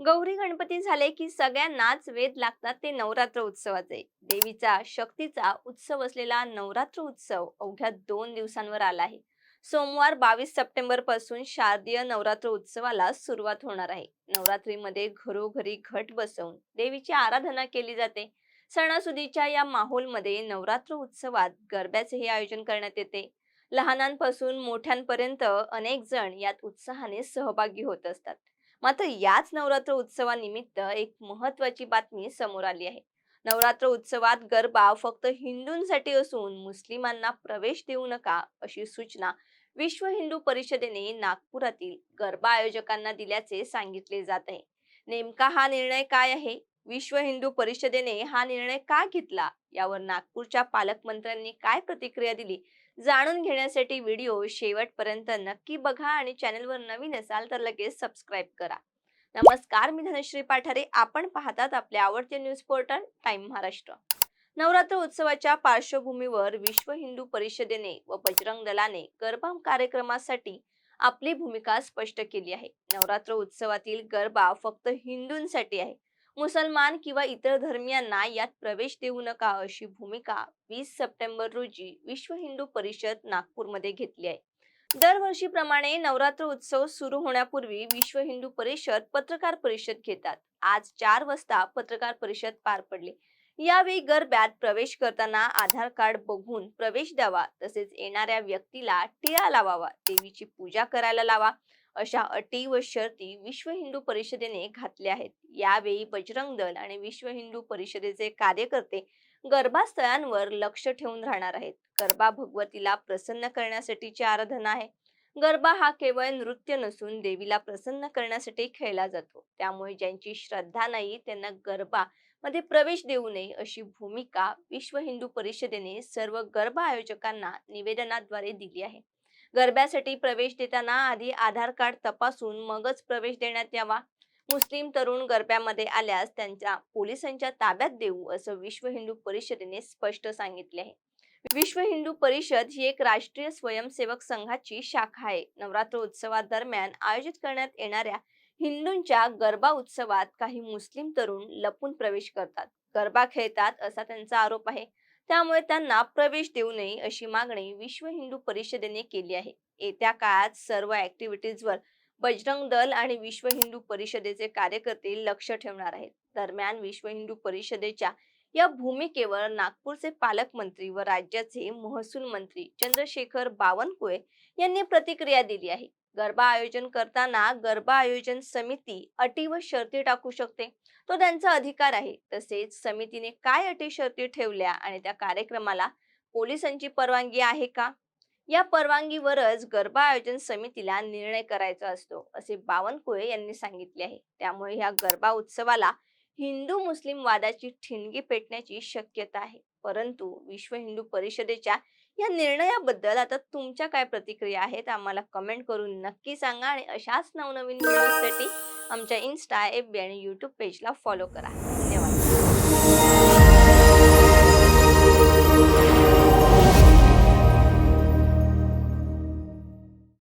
गौरी गणपती झाले की सगळ्यांनाच वेद लागतात ते नवरात्र उत्सवाचे. देवीचा शक्तीचा उत्सव असलेला नवरात्र उत्सव अवघ्या दोन दिवसांवर आला आहे. सोमवार बावीस सप्टेंबरपासून शारदीय नवरात्र उत्सवाला सुरुवात होणार आहे. नवरात्रीमध्ये घरोघरी घट बसवून देवीची आराधना केली जाते. सणासुदीच्या या माहोलमध्ये नवरात्र उत्सवात गरब्याचेही आयोजन करण्यात येते. लहानांपासून मोठ्यांपर्यंत अनेक जण यात उत्साहाने सहभागी होत असतात. मात्र याच नवरात्र उत्सवानिमित्त एक महत्वाची बातमी समोर आली आहे. नवरात्र उत्सवात गरबा फक्त हिंदूंसाठी असून मुस्लिमांना प्रवेश देऊ नका अशी सूचना विश्व हिंदू परिषदेने नागपुरातील गरबा आयोजकांना दिल्याचे सांगितले जात आहे. नेमका हा निर्णय काय आहे? विश्व हिंदू परिषदेने हा निर्णय का घेतला? यावर नागपूरच्या पालकमंत्र्यांनी काय प्रतिक्रिया दिली? जाणून घेण्यासाठी व्हिडिओ शेवटपर्यंत नक्की बघा आणि चॅनलवर नवीन असाल तर लगेच सबस्क्राईब करा. नमस्कार मी धनश्री पाठारे. आपण पाहतात आपले आवडते news portal time Maharashtra. Navratri उत्सवाच्या पार्श्वभूमीवर विश्व हिंदू परिषदेने व बजरंग दलाने गरबा कार्यक्रमासाठी आपली भूमिका स्पष्ट केली आहे. नवरात्र उत्सवातील गरबा फक्त हिंदूंसाठी आहे मुसलमान किंवा इतर धर्मियांना यात प्रवेश देऊ नका अशी भूमिका वीस सप्टेंबर रोजी विश्व हिंदू परिषद नागपूरमध्ये घेतली आहे. दरवर्षीप्रमाणे नवरात्र उत्सव सुरू होण्यापूर्वी विश्व हिंदू परिषद पत्रकार परिषद घेतात. आज चार वाजता पत्रकार परिषद पार पडली. यावेळी गरब्यात प्रवेश करताना आधार कार्ड बघून प्रवेश द्यावा तसेच येणाऱ्या व्यक्तीला टिळा लावावा देवीची पूजा करायला लावा अशा अटी व शर्ती विश्व हिंदू परिषदेने घातल्या आहेत. यावेळी बजरंग दल आणि विश्व हिंदू परिषदेचे कार्यकर्ते गरबास्थळांवर लक्ष ठेवून राहणार आहेत. गरबा भगवतीला प्रसन्न करण्यासाठीची आराधना आहे. गरबा हा केवळ नृत्य नसून देवीला प्रसन्न करण्यासाठी खेळला जातो. त्यामुळे ज्यांची श्रद्धा नाही त्यांना गरबा मध्ये प्रवेश देऊ नये अशी भूमिका विश्व हिंदू परिषदेने सर्व गरबा आयोजकांना निवेदनाद्वारे दिली आहे. गरब्यासाठी प्रवेश देताना आधी आधार कार्ड तपासून मगच प्रवेश देण्यात यावा. मुस्लिम तरुण गरब्यामध्ये आल्यास त्यांच्या पोलिसांच्या ताब्यात देऊ असं विश्व हिंदू परिषदेने स्पष्ट सांगितले आहे. विश्व हिंदू परिषद ही एक राष्ट्रीय स्वयंसेवक संघाची शाखा आहे. नवरात्र उत्सवादरम्यान आयोजित करण्यात येणाऱ्या हिंदूंच्या गरबा उत्सवात काही मुस्लिम तरुण लपून प्रवेश करतात. गरबा खेळतात असा त्यांचा आरोप आहे. त्यामुळे त्यांना प्रवेश देऊ नये अशी मागणी विश्व हिंदू परिषदेने केली आहे. येत्या काळात सर्व ऍक्टिव्हिटीजवर बजरंग दल आणि विश्व हिंदू परिषदेचे कार्यकर्ते लक्ष ठेवणार आहेत. दरम्यान विश्व हिंदू परिषदेच्या या भूमिकेवर नागपूरचे पालकमंत्री व राज्याचे महसूल मंत्री चंद्रशेखर बावनकुळे यांनी प्रतिक्रिया दिली आहे. गरबा आयोजन करताना गरबा आयोजन समिती अटी व शर्ती टाकू शकते. तो त्यांचा अधिकार आहे. तसेच समितीने काय अटी शर्ती ठेवल्या आणि त्या कार्यक्रमाला पोलिसांची परवानगी आहे का? या परवानगीवरच गरबा आयोजन समितीला निर्णय करायचा असतो असे बावनकुळे यांनी सांगितले आहे. त्यामुळे या गरबा उत्सवाला हिंदू मुस्लिम वादाची ठिणगी पेटण्याची शक्यता आहे. परंतु विश्व हिंदू परिषदेच्या या निर्णयाबद्दल आता तुमच्या काय प्रतिक्रिया आहेत आम्हाला कमेंट करून नक्की सांगा आणि अशाच नवनवीन व्हिडिओसाठी आमच्या इन्स्टा एफ बी आणि यूट्यूब पेजला फॉलो करा. धन्यवाद.